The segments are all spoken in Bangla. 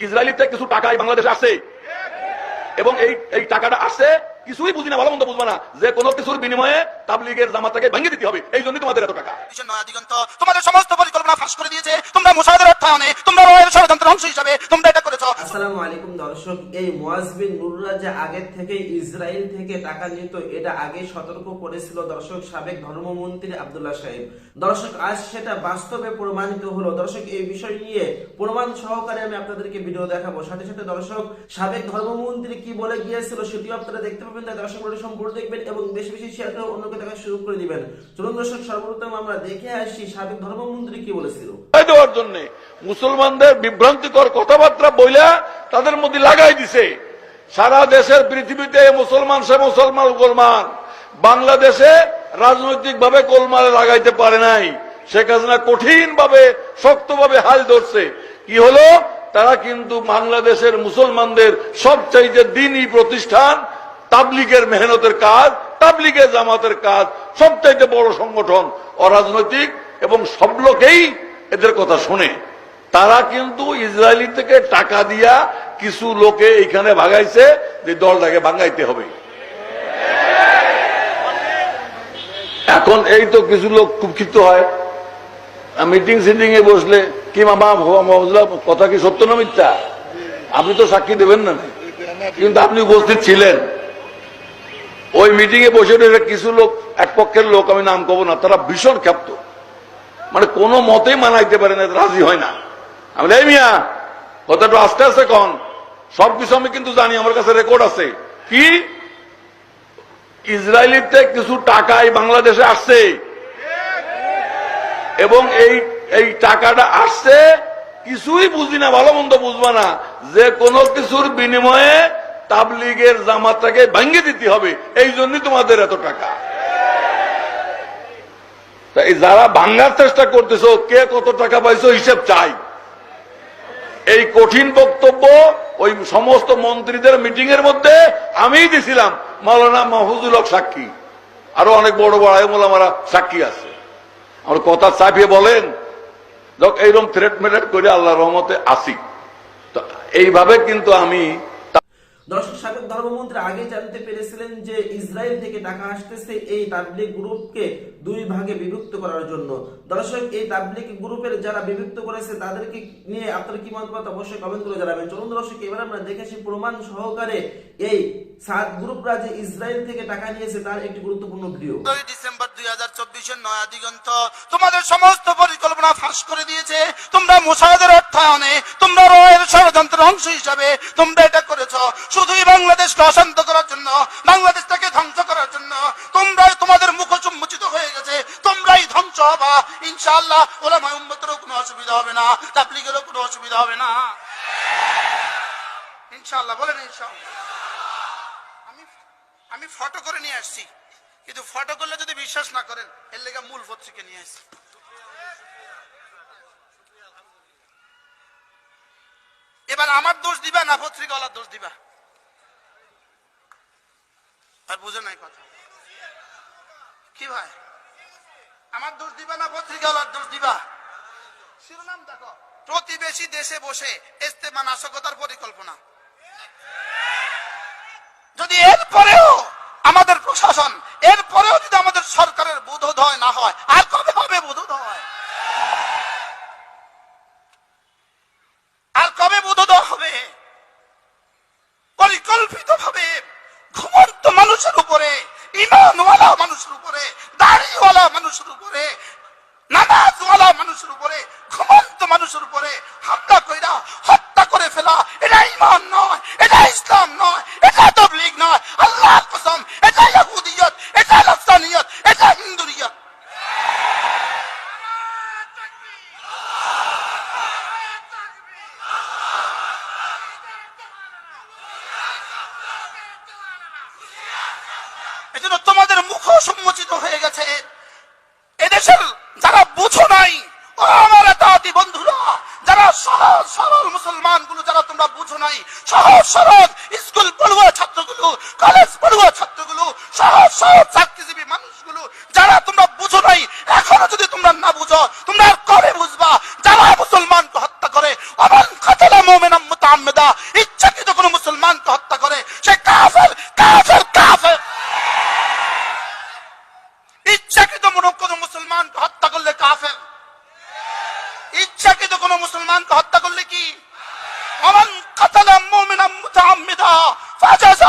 ইসরায়েলির থেকে কিছু টাকা বাংলাদেশে আছে এবং এই এই টাকাটা আসছে কিছুই বুঝি না ভালো মন্দ বুঝব না। যে কোনো কিছুর বিনিময়ে তাবলিগের জামাতাকে ভেঙে দিতে হবে। এই জন্যই তোমাদের এত টাকা। নয়া দিগন্ত। তোমাদের সমস্ত পরিকল্পনা ফাঁস করে দিয়েছে। তোমরা মুসাদের অর্থায়নে তোমরা রয়ের ষড়যন্ত্রের অংশ হিসাবে তোমরা এটা করেছ। আসসালামু আলাইকুম দর্শক এই মুয়াজবিন নুররা যে আগের থেকে ইসরায়েল থেকে টাকা নিত এটা আগে সতর্ক করেছিল দর্শক সাবেক ধর্মমন্ত্রী আব্দুল্লাহ সাহেব। দর্শক আজ সেটা বাস্তবে প্রমাণিত হলো। দর্শক এই বিষয় নিয়ে প্রমাণ সহকারে আমি আপনাদেরকে ভিডিও দেখাবো। সাথে সাথে দর্শক সাবেক ধর্মমন্ত্রী কি বলে গিয়েছিল সেটিও আপনারা দেখতে পাবেন। তাই দর্শক সম্পূর্ণ দেখবেন এবং বেশি বেশি শেয়ার করে অন্যকে দেখা শুরু করে দিবেন। চলুন দর্শক, সর্বপ্রথম আমরা দেখে আসি সাবেক ধর্মমন্ত্রী কি বলেছিল। দেওয়ার জন্য মুসলমানদের বিভ্রান্তিকর কথাবার্তা বইলা তাদের মধ্যে লাগাই দিছে। সারা দেশের পৃথিবীতে মুসলমান সে মুসলমান গোলমান বাংলাদেশে রাজনৈতিক ভাবে গোলমালে লাগাইতে পারে নাই। শেখ হাসিনা কঠিন ভাবে শক্ত ভাবে হাল ধরছে। কি হলো? তারা কিন্তু বাংলাদেশের মুসলমানদের সবচাইতে দিনই প্রতিষ্ঠান তাবলিগের মেহনতের কাজ, তাবলিগের জামাতের কাজ, সবচাইতে বড় সংগঠন অরাজনৈতিক এবং সব লোকেই এদের কথা শুনে। তারা কিন্তু ইসরায়েলি থেকে টাকা দিয়া কিছু লোকে এখানে ভাগাইছে যে দলটাকে ভাঙাইতে হবে। এখন এই তো কিছু লোক খুব ক্ষিপ্ত হয়। মিটিং সিটিং এ বসলে কি মামা কথা কি সত্য না মিথ্যা? আপনি তো সাক্ষী দেবেন না। কিন্তু আপনি উপস্থিত ছিলেন। ওই মিটিং এ বসে কিছু লোক, এক পক্ষের লোক, আমি নাম কব না, তারা ভীষণ ক্ষাপ্ত। মানে কোনো মতেই মানাইতে পারে না, রাজি হয় না। আমি এই মিয়া, কথাটা আস্তে আস্তে কন। সবকিছু আমি কিন্তু জানি, আমার কাছে রেকর্ড আছে। কি? ইসরায়েলিতে কিছু টাকা এই বাংলাদেশে আসছে। এবং এই এই টাকাটা আসছে, কিছুই বুঝি না, ভালো মন্দ বুঝবা না। যে কোনো কিছুর বিনিময়ে তাবলিগের জামাতটাকে ভেঙে দিতে হবে। এই জন্যই তোমাদের এত টাকা। তাই যারা ভাঙ্গার চেষ্টা করতেছো, কে কত টাকা পাইছো, হিসেব চাই। এই কঠিন বক্তব্য ওই সমস্ত মন্ত্রীদের মিটিং এর মধ্যে আমিই দিছিলাম। মাওলানা মাহফুজুল হক সাক্ষী। আরও অনেক বড় বড় আয়মুলামারা সাক্ষী আছে। আমার কথা চাপিয়ে বলেন এইরকম থ্রেট মেরেট করে আল্লাহ রহমতে আসি। এইভাবে কিন্তু আমি দর্শক, সাবেক ধর্মমন্ত্রী আগে জানতে পেরেছিলেন যে ইসরায়েল থেকে টাকা আসতেছে এই তাবলিগ গ্রুপকে দুই ভাগে বিভক্ত করার জন্য। দর্শক, এই তাবলিগ গ্রুপের যারা বিভক্ত করেছে তাদেরকে নিয়ে আপনার কি মতামত অবশ্যই কমেন্ট করে জানাবেন। চলুন দর্শক, এবার আমরা দেখেছি প্রমাণ সহকারে এই সাত গ্রুপরা যে ইসরায়েল থেকে টাকা নিয়েছে তার একটি গুরুত্বপূর্ণ ভিডিও। ডিসেম্বর দুই হাজার চব্বিশের নয়া দিগন্ত। তোমাদের সমস্ত পরিকল্পনা ফাঁস করে দিয়েছে। তোমরা মুসাদের অর্থায়নে, তোমরা ষড়যন্ত্রের অংশ হিসাবে তোমরা এটা করেছ। শুধুই বাংলাদেশকে অশান্ত করার জন্য, বাংলাদেশটাকে ধ্বংস করার জন্য তোমরাই তোমাদের মুখ চুম্বচিত হয়ে গেছে। তোমরাই ধ্বংস হবা। ইনশাআল্লাহ ওরা উম্মতেরও কোনো অসুবিধা হবে না, তাবলিগেরও কোনো অসুবিধা হবে না। ইনশাআল্লাহ, বলেন ইনশাআল্লাহ। আমি আমি ফটো করে নিয়ে আসছি। কিন্তু ফটো করলে যদি বিশ্বাস না করেন, এর লেগে মূল পত্রিকা নিয়ে আসছি। এবার আমার দোষ দিবা না পত্রিকাওয়ালার দোষ দিবা? আর বুঝে নাই কথা। কি ভাই? আমার দোষ দিবা না পত্রিকাওয়ালার দোষ দিবা? শিরোনাম দেখো। প্রতিবেশী দেশে বসে ইস্তেমা নাশকতার পরিকল্পনা। যদি এরপরেও আমাদের প্রশাসন এরপরেও যদি আমাদের সরকারের বোধোদয় না হয় আর কবে হবে বোধোদয় আর কবে বোধোদয় হবে পরিকল্পিত ভাবে ঘুমন্ত মানুষের উপরে ইমানওয়ালা মানুষের উপরে দাড়িওয়ালা মানুষের উপরে নামাজওয়ালা মানুষের উপরে ঘুমন্ত মানুষের উপরে হামলা কইরা হত্যা করে ফেলা এটা ইমান নয় এটা ইসলাম নয় এটা তবলিগ নয় আল্লাহর কসম এটা ইহুদিয়ত এটা নফসানিয়ত এটা হিন্দুরিয়ত এজন্য তোমাদের মুখ সম্মোচিত হয়ে গেছে এদেশের যারা বুঝো নাই ও আমার বন্ধুরা, যারা সহজ সরল যারা তোমরা বুঝো নাই, সহজ সরল স্কুল পড়ুয়া ছাত্রগুলো কলেজ পড়ুয়া ছাত্রগুলো, সহজ সহজ চাকরিজীবী মানুষগুলো, যারা তোমরা বুঝো নাই, এখনও যদি তোমরা না বুঝো, তোমরা আর করে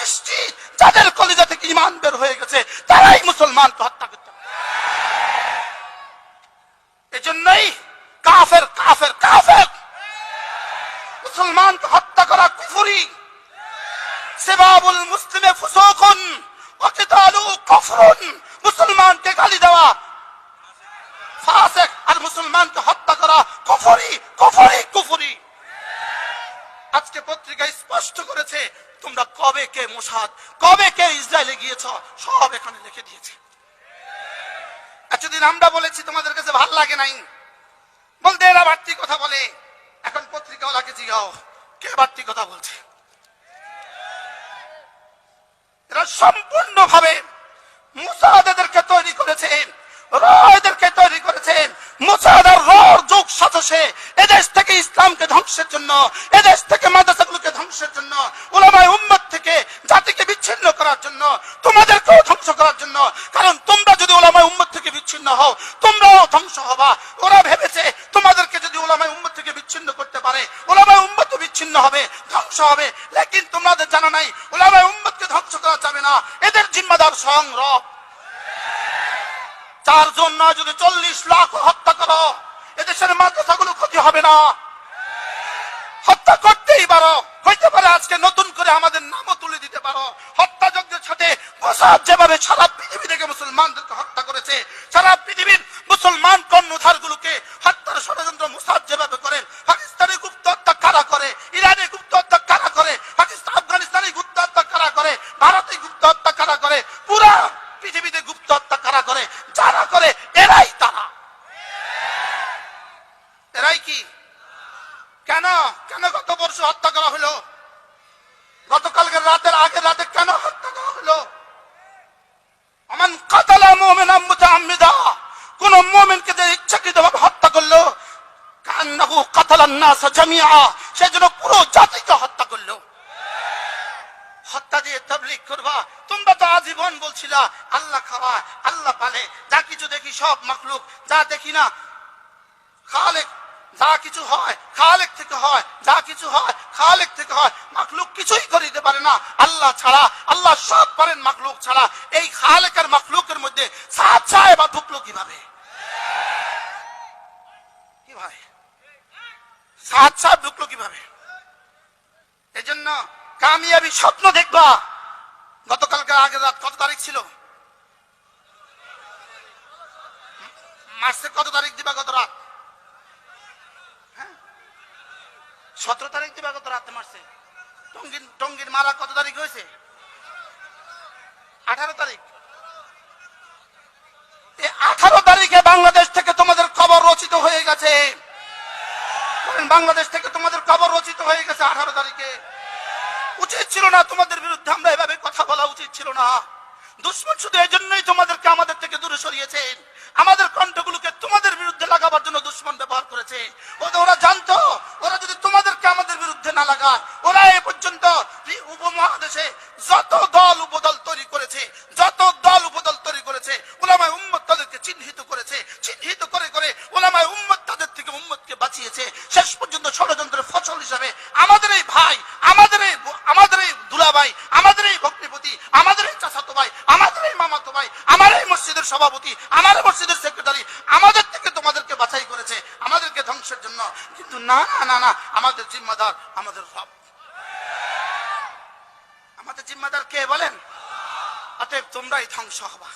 নিশ্চিত যাদের কলিজা থেকে ঈমান বের হয়ে গেছে, তারাই মুসলমানকে হত্যা করতে এজন্যই কাফের কাফের কাফের। মুসলমানকে হত্যা করা কুফরি। সেবাবুল মুসলিমে ফুসুকুন ওয়া কিতালু কুফরুন। মুসলমানকে গালি দেওয়া। ফাসেক আর মুসলমানকে হত্যা করা কুফরি কুফরি কুফরি। আজকে পত্রিকায় স্পষ্ট করেছে তোমরা কবে কে মোসাদ, কবে কে ইসরায়েলে গিয়েছ, সব এখানে লিখে দিয়েছে। এতদিন আমরা বলেছি তোমাদের কাছে ভালো লাগে নাই। বলতে এরা বাড়তি কথা বলে। এখন পত্রিকাওয়ালাকে জিগাও কে বাড়তি কথা বলছে? এরা সম্পূর্ণ ভাবে মুসাদ এদেরকে তৈরি করেছেন র এদেরকে তৈরি করেছেন মুসাদ আর রর যুগ সাথে এদেশ থেকে ইসলামকে ধ্বংসের জন্য, এদেশ থেকে মাদ্রাসাগুলোকে ধ্বংসের জন্য ওলামায় উম্মত থেকে জাতিকে বিচ্ছিন্ন করার জন্য তোমাদেরকেও ধ্বংস করার জন্য। কারণ তোমরা যদি ওলামায় উম্মত থেকে বিচ্ছিন্ন হও, তোমরাও ধ্বংস হবা। ওরা ভেবেছে তোমাদেরকে যদি ওলামায় উম্মত থেকে বিচ্ছিন্ন করতে পারে, ওলামায় উম্মত বিচ্ছিন্ন হবে, ধ্বংস হবে। লেকিন তোমাদের জানা নাই, ওলামায় উম্মতকে ধ্বংস করা যাবে না। এদের জিম্মাদার স্বয়ং রব চারজন না, যদি চল্লিশ লাখ হত্যা করো, এদেশের মাদ্রাসাগুলো ক্ষতি হবে না। হত্যা করতেই পারো। হইতে পারে আজকে নতুন করে আমাদের নামও তুলে দিতে পারো। হত্যাযজ্ঞের সাথে মোসাদ যেভাবে সারা পৃথিবী থেকে মুসলমানদেরকে হত্যা করেছে, সারা পৃথিবীর মুসলমান কর্ণধার গুলোকে হত্যার ষড়যন্ত্র মোসাদ যেভাবে করে, পাকিস্তানে গুপ্ত হত্যা কারা করে, ইরানে গুপ্ত হত্যা কারা করে পাকিস্তান আফগানিস্তানে গুপ্ত হত্যা কারা করে, ভারতে গুপ্ত হত্যা কারা করে, পুরা পৃথিবীতে গুপ্ত হত্যা কারা করে, যারা করে এরাই তারা। এরাই কি? কেন? কেন গত বর্ষ হত্যা করা হলো? গতকালকের রাতের আগের রাতে কেন হত্যা করা হলো আমান কাতালা মুমিনা মুতাআম্মিদা কোন মুমিনকে যে ইচ্ছাকৃতভাবে হত্যা করল জামিআ। সেজন্য পুরো জাতিকে হত্যা করল। হত্যা দিয়ে করবা। তোমরা তো বলছিলা, আল্লাহ খাওয়া, আল্লাহ পালে। যা কিছু দেখি সব মাখলুক। যা দেখি খালেক, যা কিছু হয়, খালেক থেকে হয়, যা কিছু হয়, খালেক থেকে হয়। মাখলুক কিছুই করিতে পারে না। আল্লাহ ছাড়া, আল্লাহ সব পারেন মাখলুক ছাড়া। এই খালেক আর মাখলুকের মধ্যে সাত ছায় বা ঢুকলো কীভাবে? সাত সাত ঢুকলো কীভাবে? এই জন্য কামিয়াবি স্বপ্ন দেখবা। গতকালকে আগের রাত কত তারিখ ছিল? মার্চের কত তারিখ দিবা গত রাত? হ্যাঁ? সতেরো তারিখ দিবা গত রাতে মার্চে টঙ্গির টঙ্গির মারা কত তারিখ হয়েছে? আঠারো তারিখ। এই আঠারো তারিখে বাংলাদেশ থেকে তোমাদের খবর রচিত হয়ে গেছে। বাংলাদেশ থেকে তোমাদের খবর রচিত হয়ে গেছে আঠারো তারিখে। উচিত ছিল না তোমাদের বিরুদ্ধে আমরা এভাবে কথা বলা উচিত ছিল না। দুশ্মন শুধু এই জন্যই তোমাদেরকে আমাদের থেকে দূরে সরিয়েছেন। আমাদের কণ্ঠগুলোকে তোমাদের বিরুদ্ধে লাগাবার জন্য দুশ্মন ব্যবহার করেছে। ওরা জানতো, ওরা যদি তোমাদেরকে আমাদের বিরুদ্ধে না লাগায়, ওরা এ পর্যন্ত উপমহাদেশে যত দল উপদল তৈরি করেছে, যত দল উপদল তৈরি করেছে ওলামায় উম্মত তাদেরকে চিহ্নিত করেছে। চিহ্নিত করে করে ওলামায় উম্মত তাদের থেকে উম্মতকে বাঁচিয়েছে। শেষ পর্যন্ত ষড়যন্ত্রের ফসল হিসাবে আমাদের এই ভাই, আমাদের এই আমাদের এই দুলাভাই, আমাদের এই ভক্তিপতি, আমাদের এই চাচাতো ভাই, আমাদের এই মামাতো ভাই, আমার এই মসজিদের সভাপতি, আমার মসজিদের সেক্রেটারি আমাদের থেকে তোমাদেরকে বাছাই করেছে, আমাদেরকে ধ্বংসের জন্য। কিন্তু না না না না আমাদের জিম্মাদার, আমাদের সব আমাদের জিম্মাদার কে বলেন? অতএব তোমরাই ধ্বংস হবা।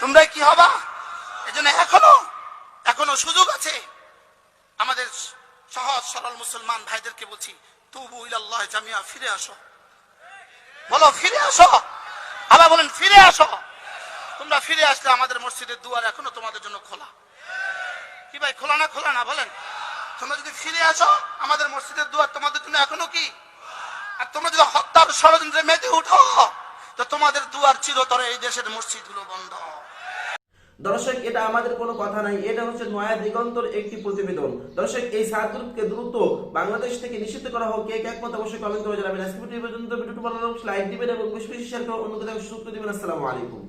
তোমরাই কি হবা? এজন্য এখনও এখনও সুযোগ আছে। সহজ, সরল মুসলমান ভাইদেরকে বলছি, তুবু ইলাল্লাহ জামিয়া, ফিরে আসো। বলো, ফিরে আসো? আবার বলেন, ফিরে আসো। তোমরা ফিরে আসলে আমাদের মসজিদের দুয়ার এখনও তোমাদের জন্য খোলা। কি ভাই, খোলা না খোলা না, বলেন। তোমরা যদি ফিরে আসো, আমাদের মসজিদের দুয়ার তোমাদের জন্য এখনও কি? আর তোমরা যদি হত্যার ষড়যন্ত্রে মেতে উঠো, তো তোমাদের দুয়ার চিরতরে এই দেশের মসজিদগুলো বন্ধ। দর্শক এটা আমাদের কোনো কথা নাই। এটা হচ্ছে নয়া দিগন্তর একটি প্রতিবেদন। দর্শক এই সাত গ্রুপকে দ্রুত বাংলাদেশ থেকে নিষিদ্ধ করা হোক। কে একমত অবশ্যই কমেন্ট করে জানাবেন। আজকে ভিডিও পর্যন্ত ভিডিওটি ভালো লাগলে লাইক দিবেন এবং বেশি বেশি শেয়ার করে অন্যদের সুস্থ দিবেন। আসসালামু আলাইকুম।